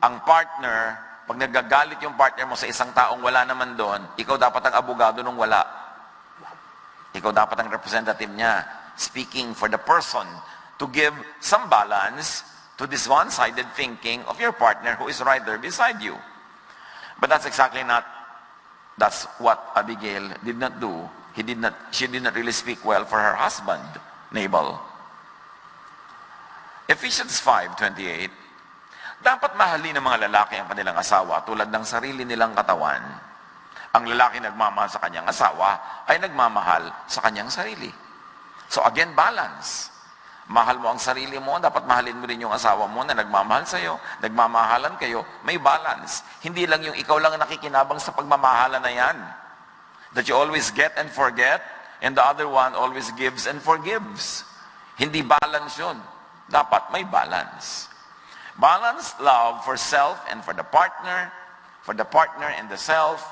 ang partner, pag nagagalit yung partner mo sa isang taong wala naman doon, ikaw dapat ang abogado nung wala. Ikaw dapat ang representative niya, speaking for the person to give some balance to this one-sided thinking of your partner who is right there beside you. But that's exactly not, that's what Abigail did not do. He did not, she did not really speak well for her husband, Nabal. Ephesians 5.28, dapat mahalin ng mga lalaki ang kanilang asawa tulad ng sarili nilang katawan. Ang lalaki nagmamahal sa kanyang asawa ay nagmamahal sa kanyang sarili. So again, balance. Mahal mo ang sarili mo, dapat mahalin mo rin yung asawa mo na nagmamahal sa iyo, nagmamahalan kayo, may balance. Hindi lang yung ikaw lang ang nakikinabang sa pagmamahalan na yan. That you always get and forget, and the other one always gives and forgives. Hindi balance yun. Dapat may balance. Balanced love for self and for the partner, for the partner and the self,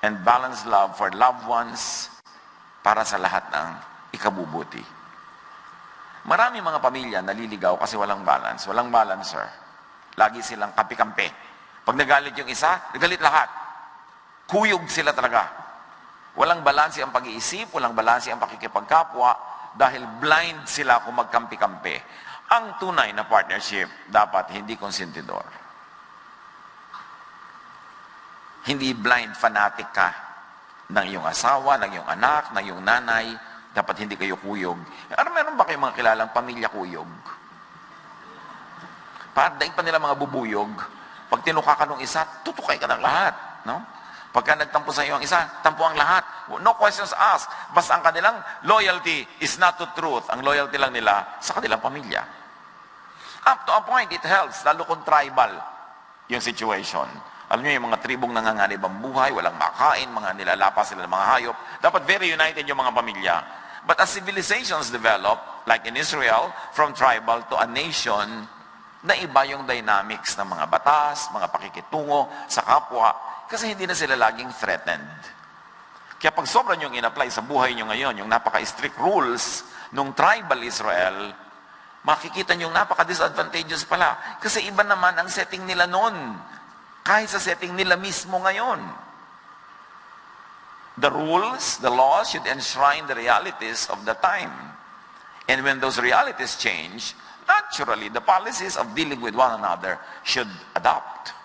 and balanced love for loved ones para sa lahat ng ikabubuti. Marami mga pamilya naliligaw kasi walang balance. Walang balance, sir. Lagi silang kapi-kampi. Pag nagalit yung isa, nagalit lahat. Kuyog sila talaga. Walang balanse ang pag-iisip, walang balanse ang pakikipagkapwa dahil blind sila kung magkampi-kampi. Ang tunay na partnership dapat hindi konsentidor. Hindi blind fanatic ka ng iyong asawa, ng iyong anak, ng iyong nanay. Dapat hindi kayo kuyog. Ano meron ba kayong mga kilalang pamilya kuyog? Para daig pa nila mga bubuyog. Pag tinuka ka ng isa, tutukay ka ng lahat. No? Pagka nagtampo sa iyo ang isa, tampo ang lahat. No questions asked. Basta ang kanilang loyalty is not to truth. Ang loyalty lang nila sa kanilang pamilya. Up to a point, it helps. Lalo kung tribal yung situation. Alam niyo, yung mga tribong nanganganib ang buhay, walang makain, mga nilalapas sila ng mga hayop. Dapat very united yung mga pamilya. But as civilizations develop, like in Israel, from tribal to a nation, na iba yung dynamics ng mga batas, mga pakikitungo sa kapwa, kasi hindi na sila laging threatened. Kaya pag sobra nyo in-apply sa buhay nyo ngayon, yung napaka-strict rules nung tribal Israel, makikita nyo yung napaka-disadvantageous pala. Kasi iba naman ang setting nila noon. Kahit sa setting nila mismo ngayon. The rules, the laws should enshrine the realities of the time. And when those realities change, naturally, the policies of dealing with one another should adapt.